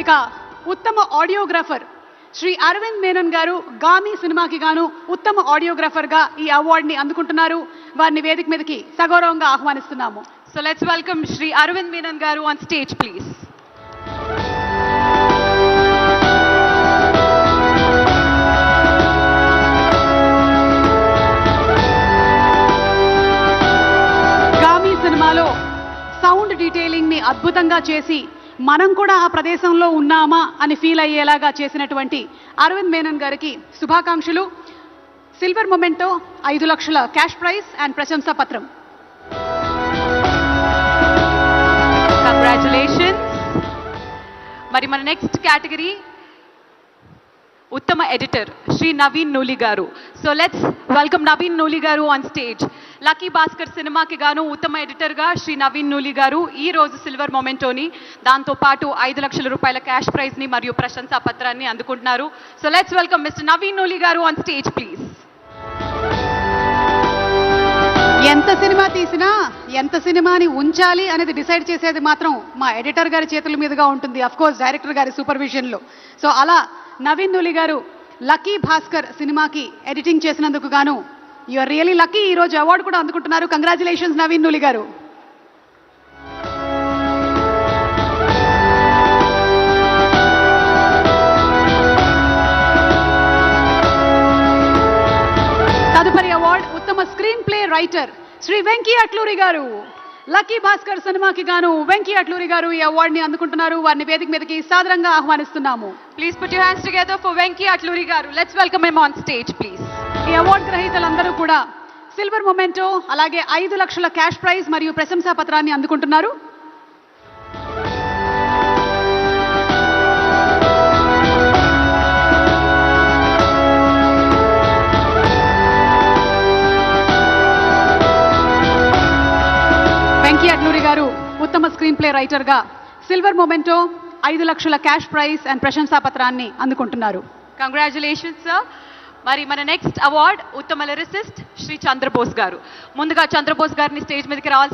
ఇక ఉత్తమ ఆడియోగ్రాఫర్ శ్రీ అరవింద్ మేనన్ గారు గామి సినిమాకి గాను ఉత్తమ ఆడియోగ్రాఫర్గా ఈ అవార్డుని అందుకుంటున్నారు వారిని వేదిక మీదకి సగౌరవంగా ఆహ్వానిస్తున్నాము So let's welcome Shri Arvind Menon Garu on stage, please. Gaami సినిమాలో సౌండ్ డీటెయిలింగ్ని అద్భుతంగా చేసి మనం కూడా ఆ ప్రదేశంలో ఉన్నామా అని ఫీల్ అయ్యేలాగా చేసినటువంటి అరవింద్ మేనన్ గారికి శుభాకాంక్షలు. సిల్వర్ మొమెంటో ఐదు లక్షల క్యాష్ ప్రైజ్ అండ్ ప్రశంసా పత్రం. Congratulations. మరి మన నెక్స్ట్ కేటగిరీ ఉత్తమ editor Shri Naveen Nooli garu. So let's welcome Naveen Nooli garu on stage lucky Bhaskar సినిమాకి గాను ఉత్తమ ఎడిటర్గా శ్రీ నవీన్ నూలి గారు ఈ రోజు సిల్వర్ మొమెంటోని దాంతో పాటు ఐదు లక్షల రూపాయల క్యాష్ ప్రైజ్ని మరియు ప్రశంసా పత్రాన్ని అందుకుంటున్నారు. So let's welcome mister Naveen Nooli garu on stage please ఎంత సినిమా తీసినా ఎంత సినిమాని ఉంచాలి అనేది డిసైడ్ చేసేది మాత్రం మా ఎడిటర్ గారి చేతుల మీదుగా ఉంటుంది. అఫ్ కోర్స్ డైరెక్టర్ గారి సూపర్విజన్లో సో అలా నవీన్ నులి గారు లక్కీ భాస్కర్ సినిమాకి ఎడిటింగ్ చేసినందుకు గాను ఆర్ రియలీ లక్కీ ఈ రోజు అవార్డు కూడా అందుకుంటున్నారు. కంగ్రాచులేషన్స్ నవీన్ నులి గారు. తదుపరి అవార్డ్ ఉత్తమ screenplay writer Shri Venky Atluri garu. Lucky Bhaskar సినిమాకి గాను వెంకీ అట్లూరి గారు ఈ అవార్డుని అందుకుంటున్నారు. వారిని వేదిక మీదకి సాదరంగా ఆహ్వానిస్తున్నాము. Please put your hands together for Venky Atluri garu let's welcome him on stage please ఈ అవార్డు గ్రహీతలందరూ కూడా సిల్వర్ మొమెంటో అలాగే ఐదు లక్షల క్యాష్ ప్రైజ్ మరియు ప్రశంసా పత్రాన్ని అందుకుంటున్నారు. కస్తూరి గారు ఉత్తమ స్క్రీన్ ప్లే రైటర్గా సిల్వర్ మొమెంటో ఐదు లక్షల క్యాష్ ప్రైజ్ అండ్ ప్రశంసా పత్రాన్ని అందుకుంటున్నారు. కంగ్రాచులేషన్స్ సార్ మరి మన నెక్స్ట్ అవార్డ్ ఉత్తమ లిరిసిస్ట్ శ్రీ చంద్రబోస్ గారు. ముందుగా చంద్రబోస్ గారిని స్టేజ్ మీదకి రావాల్సి